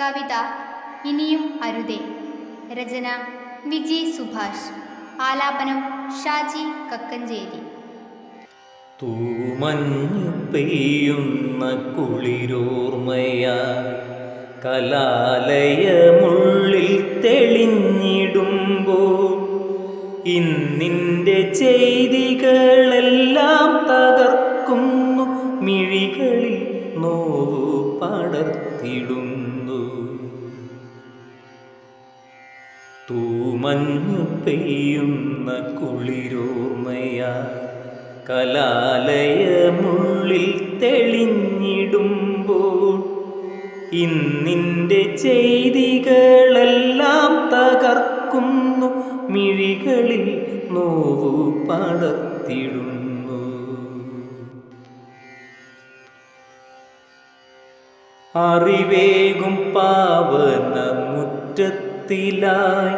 കവിത ഇനിയും അരുതേ. രചന വിജി സുഭാഷ്. ആലാപനം ഷാജി കക്കഞ്ചേരി. തൂമഞ്ഞു പെയ്യുന്ന കുളിരോർമ്മയായി കലാലയമുള്ളിൽ തെളിഞ്ഞിടുമ്പോ ഇന്നിന്റെ ചെയ്തികളെല്ലാം തൂമഞ്ഞു പെയ്യുന്ന കുളിരോർമ്മയായി കലാലയമുള്ളിൽ തെളിഞ്ഞിടുമ്പോൾ ഇന്നിന്റെ ചെയ്തികളെല്ലാം തകർക്കുന്നു. മിഴികളിൽ നോവു പടർത്തിടുന്നു. അറിവേകും പാവന മുറ്റത്തിലായി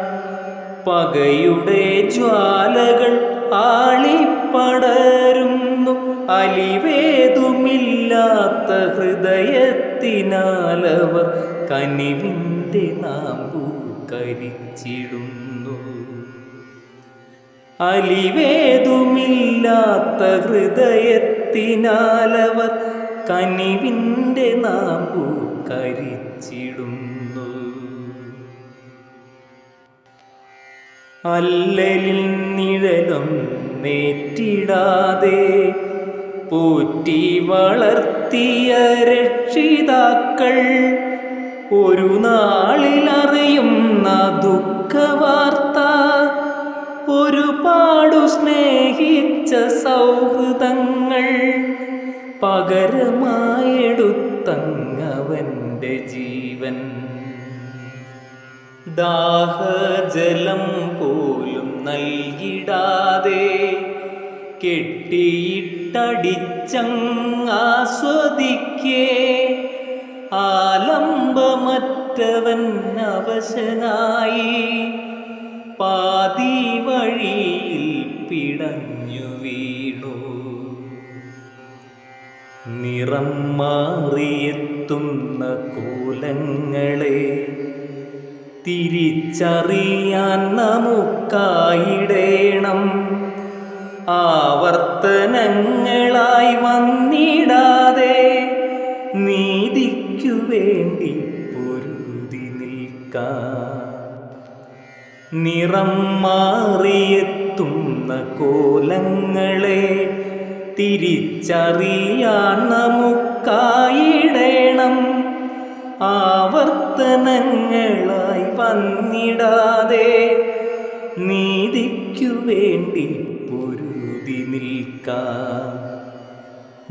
പകയുടെ ജ്വാലകൾ ആളിപ്പടരുന്നു. അലിവേതുമില്ലാത്ത ഹൃദയത്തിനാലവർ കനിവിന്റെ നാമ്പു കരിച്ചിടുന്നു. അലിവേതുമില്ലാത്ത ഹൃദയത്തിനാലവർ കനിവിന്റെ നാമ്പു കരിച്ചിടുന്നു. അല്ലലിൽ നിഴലും നേറ്റിടാതെ പോറ്റി വളർത്തിയ രക്ഷിതാക്കൾ ഒരു നാളിലറിയുന്ന ദുഃഖവാർത്ത ഒരുപാടു സ്നേഹിച്ച സൗഹൃദങ്ങൾ പകരമായെടുത്തങ്ങവന്റെ ജീവൻ. ദാഹജലം പോലും നൽകിടാതെ കെട്ടിയിട്ടടിച്ചങ്ങാസ്വദിക്കേ. ആലംബമറ്റവൻ അവശനായി പാതി വഴിയിൽ പിടഞ്ഞു വീണു. നിറം മാറിയെത്തുന്ന കോലങ്ങളെ തിരിച്ചറിയാൻ നമുക്കായിടേണം. ആവർത്തനങ്ങളായി വന്നിടാതെ നീതിക്കു വേണ്ടി പൊരുതി നിൽക്ക. നിറം മാറിയെത്തുന്ന കോലങ്ങളെ തിരിച്ചറിയാൻ നമുക്കായിടേണം. ആവർത്തനങ്ങളായി വന്നിടാതെ നീതിക്കു വേണ്ടി പൊരുതി നിൽക്കാം.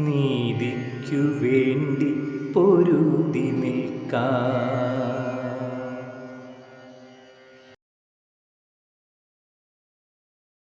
നീതിക്കു വേണ്ടി പൊരുതി നിൽക്കാം.